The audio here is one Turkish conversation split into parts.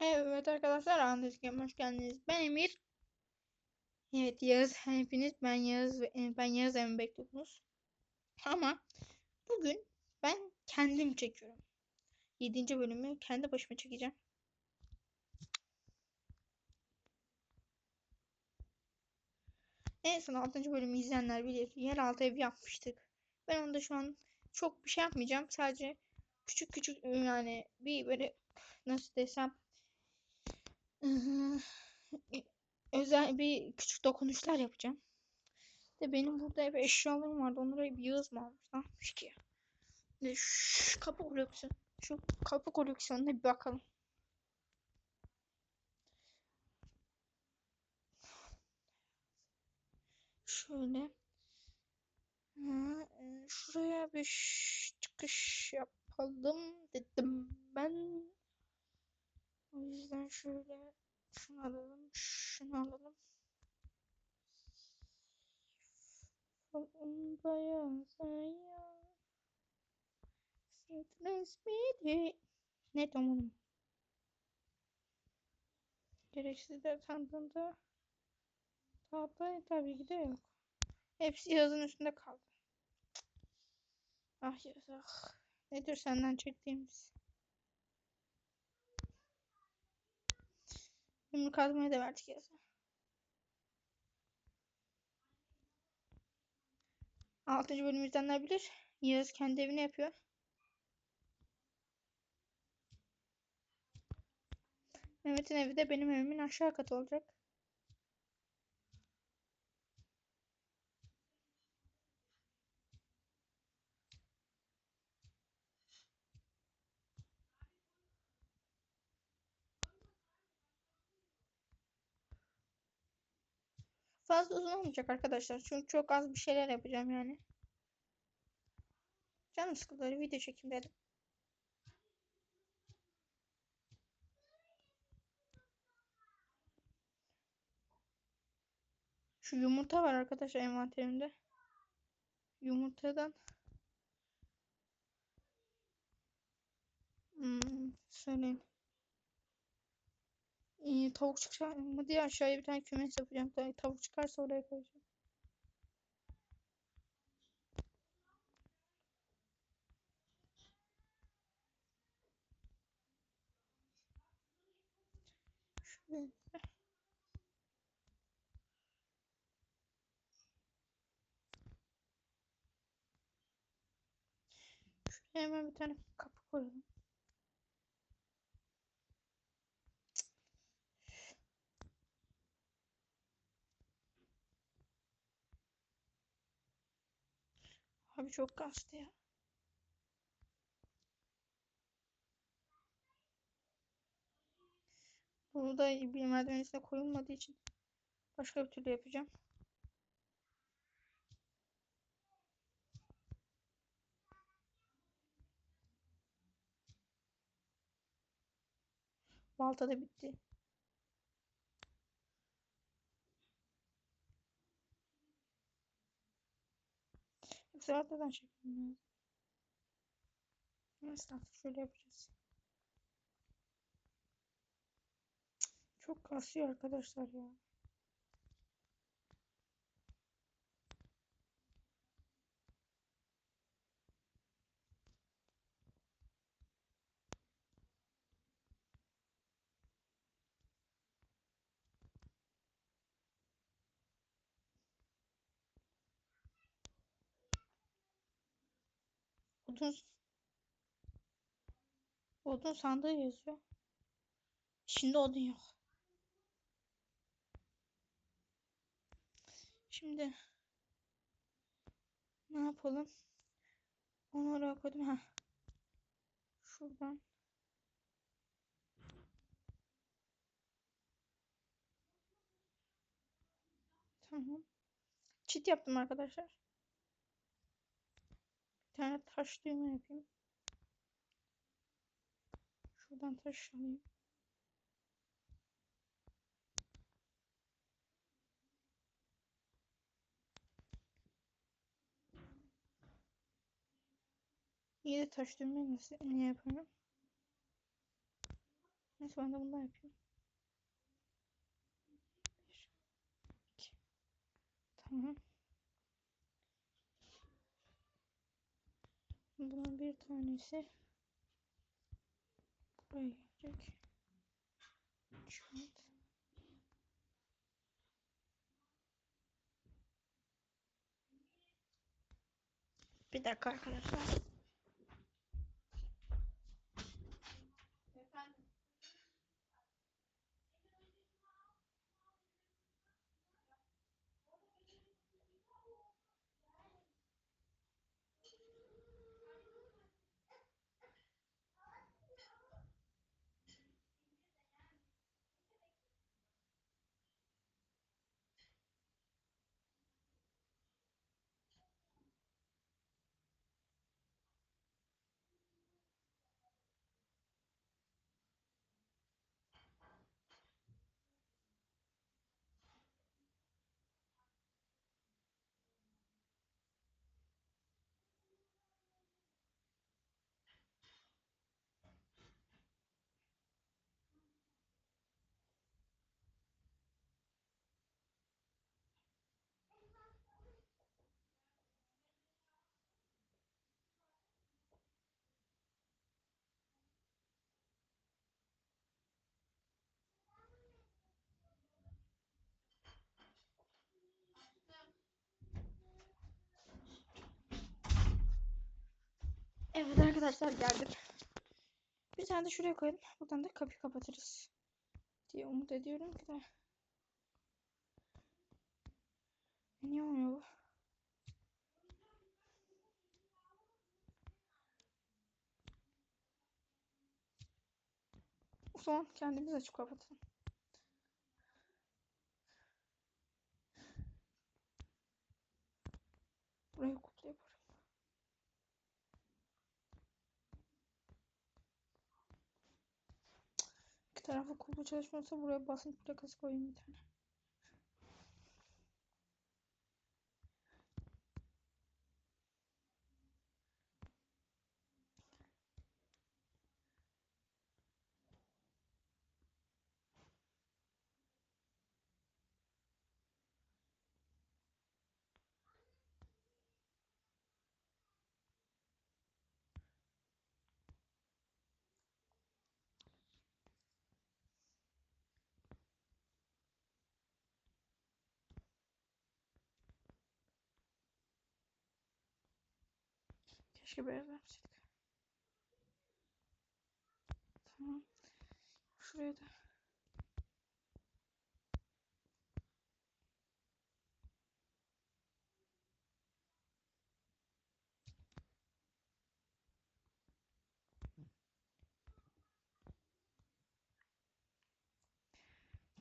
Evet arkadaşlar Andes Game hoş geldiniz. Ben Emir. Evet Yağız hepiniz ben Yağız e, ben Yağız Emir bekliyordunuz. Ama bugün ben kendim çekiyorum. 7. bölümü kendi başıma çekeceğim. En son 6. bölümü izleyenler bilir. Yeraltı ev yapmıştık. Ben onda şu an çok bir şey yapmayacağım. Sadece küçük küçük yani bir böyle nasıl desem özel bir küçük dokunuşlar yapacağım. De benim burada hep eşyalarım vardı. Onları bir Yağız mı almış? Ki? De şu kapı koleksiyonu. Şu kapı koleksiyonuna bir bakalım. Şöyle. Ha, e, şuraya bir çıkış yapalım dedim ben. O yüzden şöyle şunu alalım, şunu alalım. Beyaz ayağı. Sweetless midi. Ne tamam. Gereksiz de sandığında tahta tabii ki de yok. Hepsi yazın üstünde kaldı. Ah yazık. Nedir senden çektiğimiz? Yumruk kazmaya da verdik yazı. Altıncı bölümü izleyenler bilir. Yağız kendi evini yapıyor. Mehmet'in evi de benim evimin aşağı katı olacak. Fazla uzun olmayacak arkadaşlar. Çünkü çok az bir şeyler yapacağım yani. Canım sıkıldı. Video çekeyim dedim. Şu yumurta var arkadaşlar envanterimde. Yumurtadan hmm, söyleyeyim. Ee, tavuk çıkar mı diye aşağıya bir tane kümes yapacağım. Tabii Tavuk çıkarsa oraya koyacağım. Şuraya hemen bir tane kapı koyalım. Abi çok kastı ya. Burada bir merdiven koyulmadığı için başka bir türlü yapacağım. Balta da bitti. Arkadan çekmem lazım. Neyse artık şöyle yapacağız. Çok kasıyor arkadaşlar ya. Odun Odun sandığı yazıyor. İçinde odun yok. Şimdi ne yapalım? Onu oraya koydum. Ha. Şuradan. Tamam. Çit yaptım arkadaşlar. Tane taş düğme yapayım. Şuradan taş alayım. İyi de taş düğme nasıl ne yapıyorum? Neyse ben de bundan yapayım. Bir, iki. Tamam. Bunun bir tanesi buraya gelecek. Şöyle. Bir dakika arkadaşlar. Evet arkadaşlar geldim. Bir tane de şuraya koyalım. Buradan da kapıyı kapatırız. Diye umut ediyorum ki de. Niye olmuyor bu? O kendimiz açıp kapatalım. Buraya kutlu yaparım. Kulpu çalışmıyorsa buraya basınç plakası koyayım bir tane. Beyaz yapsaydık. Tamam. Şuraya da.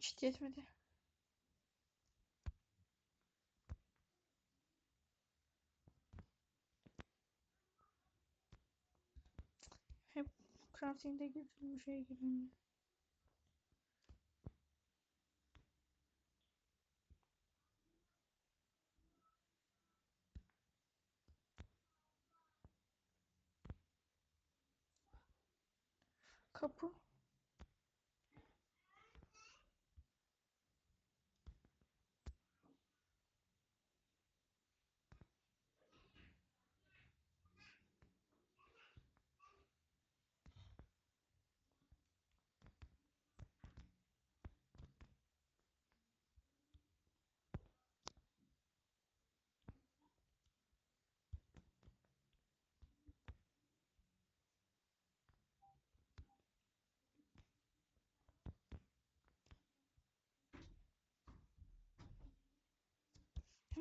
Hiç yetmedi. Crafting'de girdiğim şeye giriyorum. Kapı.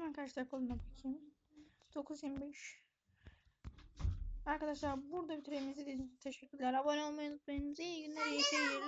Hemen kaç dakika olduğuna bakayım. 9.25. Arkadaşlar burada için teşekkürler. Abone olmayı unutmayın. İyi günler, iyi seyirler.